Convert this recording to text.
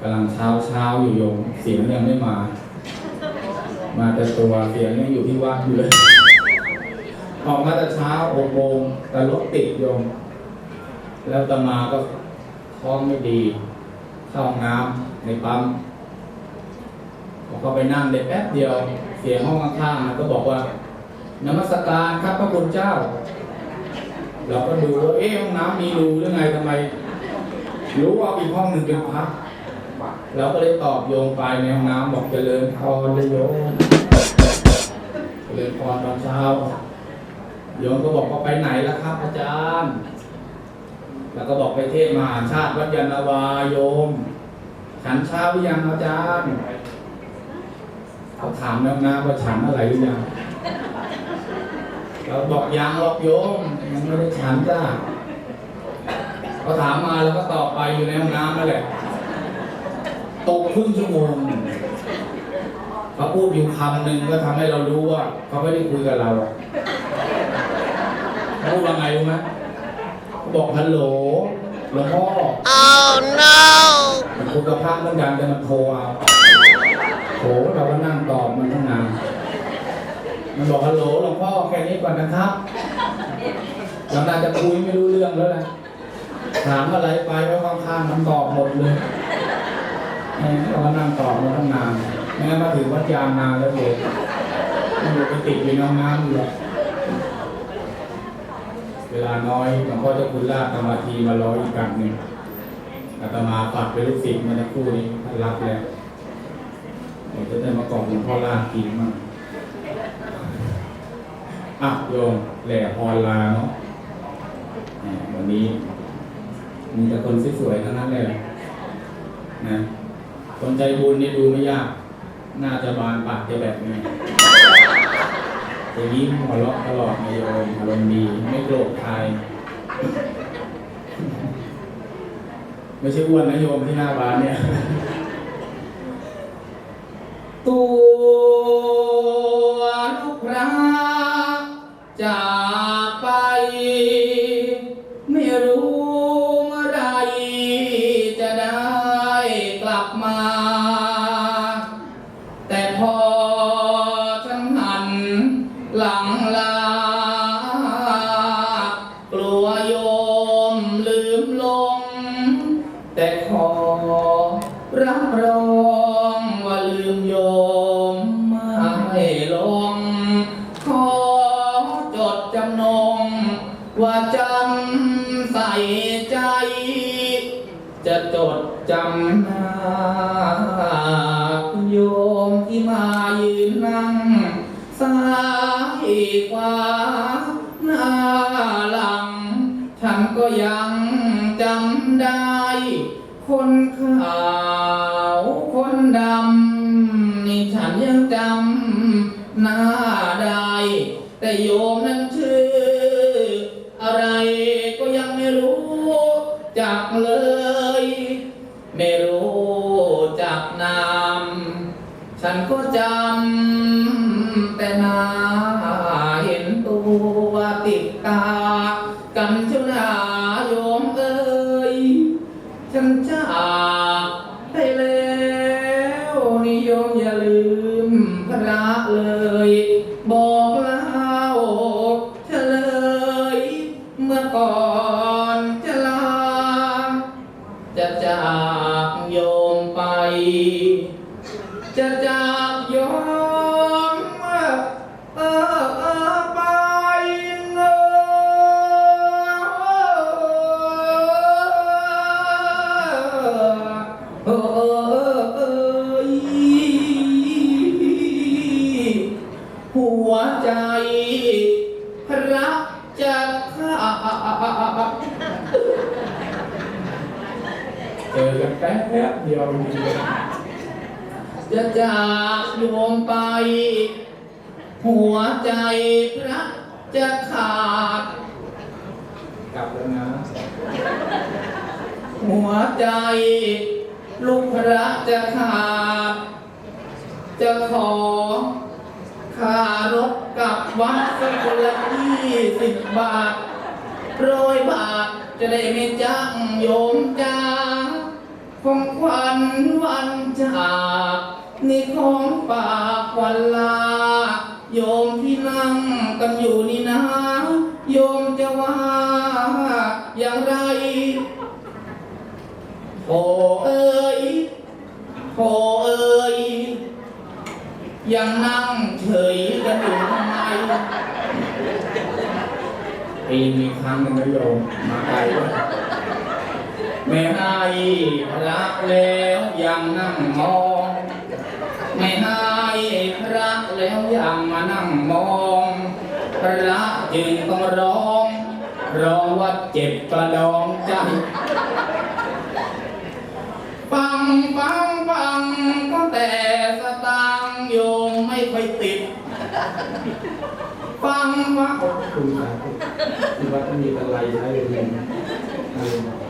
กำลังเช้าเช้าอยู่โยมเสียงยังไม่มา มาแต่ตัวเสียงยังอยู่ที่วัดอยู่เลย ออกมาแต่เช้าหกโมงแต่รถติดโยม แล้วตมาก็ท้องไม่ดี เข้าน้ำในปั๊มพอเขาไปนั่งได้แป๊บเดียว เสียงห้องข้างๆก็บอกว่านมัสการครับพระคุณเจ้า เราก็ดูว่าเอ๊ะห้องน้ำมีรูหรือไงทำไม รู้ว่าอีกห้องหนึ่งเป็นพัก เราก็เลยตอบโยมไปในห้องน้ำบอกเจริญพรเลยโยมเจริญพรตอนเช้า โยมก็บอกว่าไปไหนล่ะครับอาจารย์ แล้วก็บอกไปเทศมหาชาติวัดยานาวาโยมฉันเช้าหรือยังอาจารย์เขาถามแล้วนะว่าฉันอะไรหรือยังเราบอกยังหรอกโยมยังไม่ได้ฉันจ้าเขาถามมาแล้วก็ตอบไปอยู่ในห้องน้ำนั่นแหละ ตกครึ่งชั่วโมงเขาพูดอยู่คำหนึ่งก็ทำให้เรารู้ว่า เขาไม่ได้คุยกับเราอะเขาพูดว่าไงรู้ไหมเขาบอกฮัลโหลหลวงพ่อ Oh no! มันคุยกับพระเหมือนกันแต่มันโทรเอาโหเราก็นั่งตอบมันตั้งนานมันบอกฮัลโหลหลวงพ่อแค่นี้ก่อนนะครับเราน่าจะคุยไม่รู้เรื่องแล้วแหละถามอะไรไปไว้ข้างๆมันตอบหมดเลย แหมเราก็นั่งต่อมาตั้งนานแม้มาถึงวัดยางนานแล้วเด็กมันอยู่ไปติดอยู่น้องน้ำอยู่เวลาน้อยหลวงพ่อเจ้าคุณลากสมาธิมาร้อยอีกกันหนึ่งอาตมาฝากเป็นลูกศิษย์มาในคู่นี้ท่านรับแล้วเดี๋ยวจะได้มากล่องหลวงพ่อลางกินมั่งอะโยมแหล่พรลาเนาะวันนี้มีแต่คนสวยๆทั้งนั้นเลยนะ คนใจบุญนี่ดูไม่ยาก น่าจะบานปากจะแบบนี้จะยิ้มหัวเราะตลอดในโยมอารมณ์ดีไม่โกรธใครไม่ใช่อ้วนนะโยมที่หน้าบ้านเนี่ย ตัว ลับมา แต่พอฉันหันหลังลา กลัวโยมลืมลง แต่ขอรับรองว่าลืมโยมไม่ลง ขอจดจำนง ว่าจำใส่ใจ จะจดจำหน้าโยมที่มายืนนั่งซ้ายขวาหน้าหลัง ฉันก็ยังจำได้ คนขาวคนดำนี่ฉันยังจำหน้าได้ แต่โยมนั้น ฉันก็จำแต่หนาเห็นตัวติดตากันชุนาโย หัวใจพระจะขาดเจอกันแป๊บเดียวจริง จะจากโยมไป หัวใจพระจะขาด กลับแล้วนะ หัวใจ ลูกพระจะขาด จะขอค่ารถกลับวัดสักคนละยี่สิบบาทร้อยบาทจะได้ไม่จ้างโยมจ้าของขวัญจาก นี่ของปากวันลา โยมที่นั่งกันอยู่นี่นะ โยมจะว่าอย่างไร โอ้เอ้ยโอ้เอ้ยยังนั่งเฉยกันอยู่ทำไมปีมีครั้งหนึงนะโยมมาไกลด้วยไม่ให้พระแล้วยังนั่งมอง ไม่ให้พระแล้วยังมานั่งมอง พระจึงต้องร้องร้องว่าเจ็บกระดองใจฟังฟังฟังก็แต่สตางโยมไม่ค่อยติดฟังว่าคุณสาธุที่วัดไม่มีอะไรใช้เลย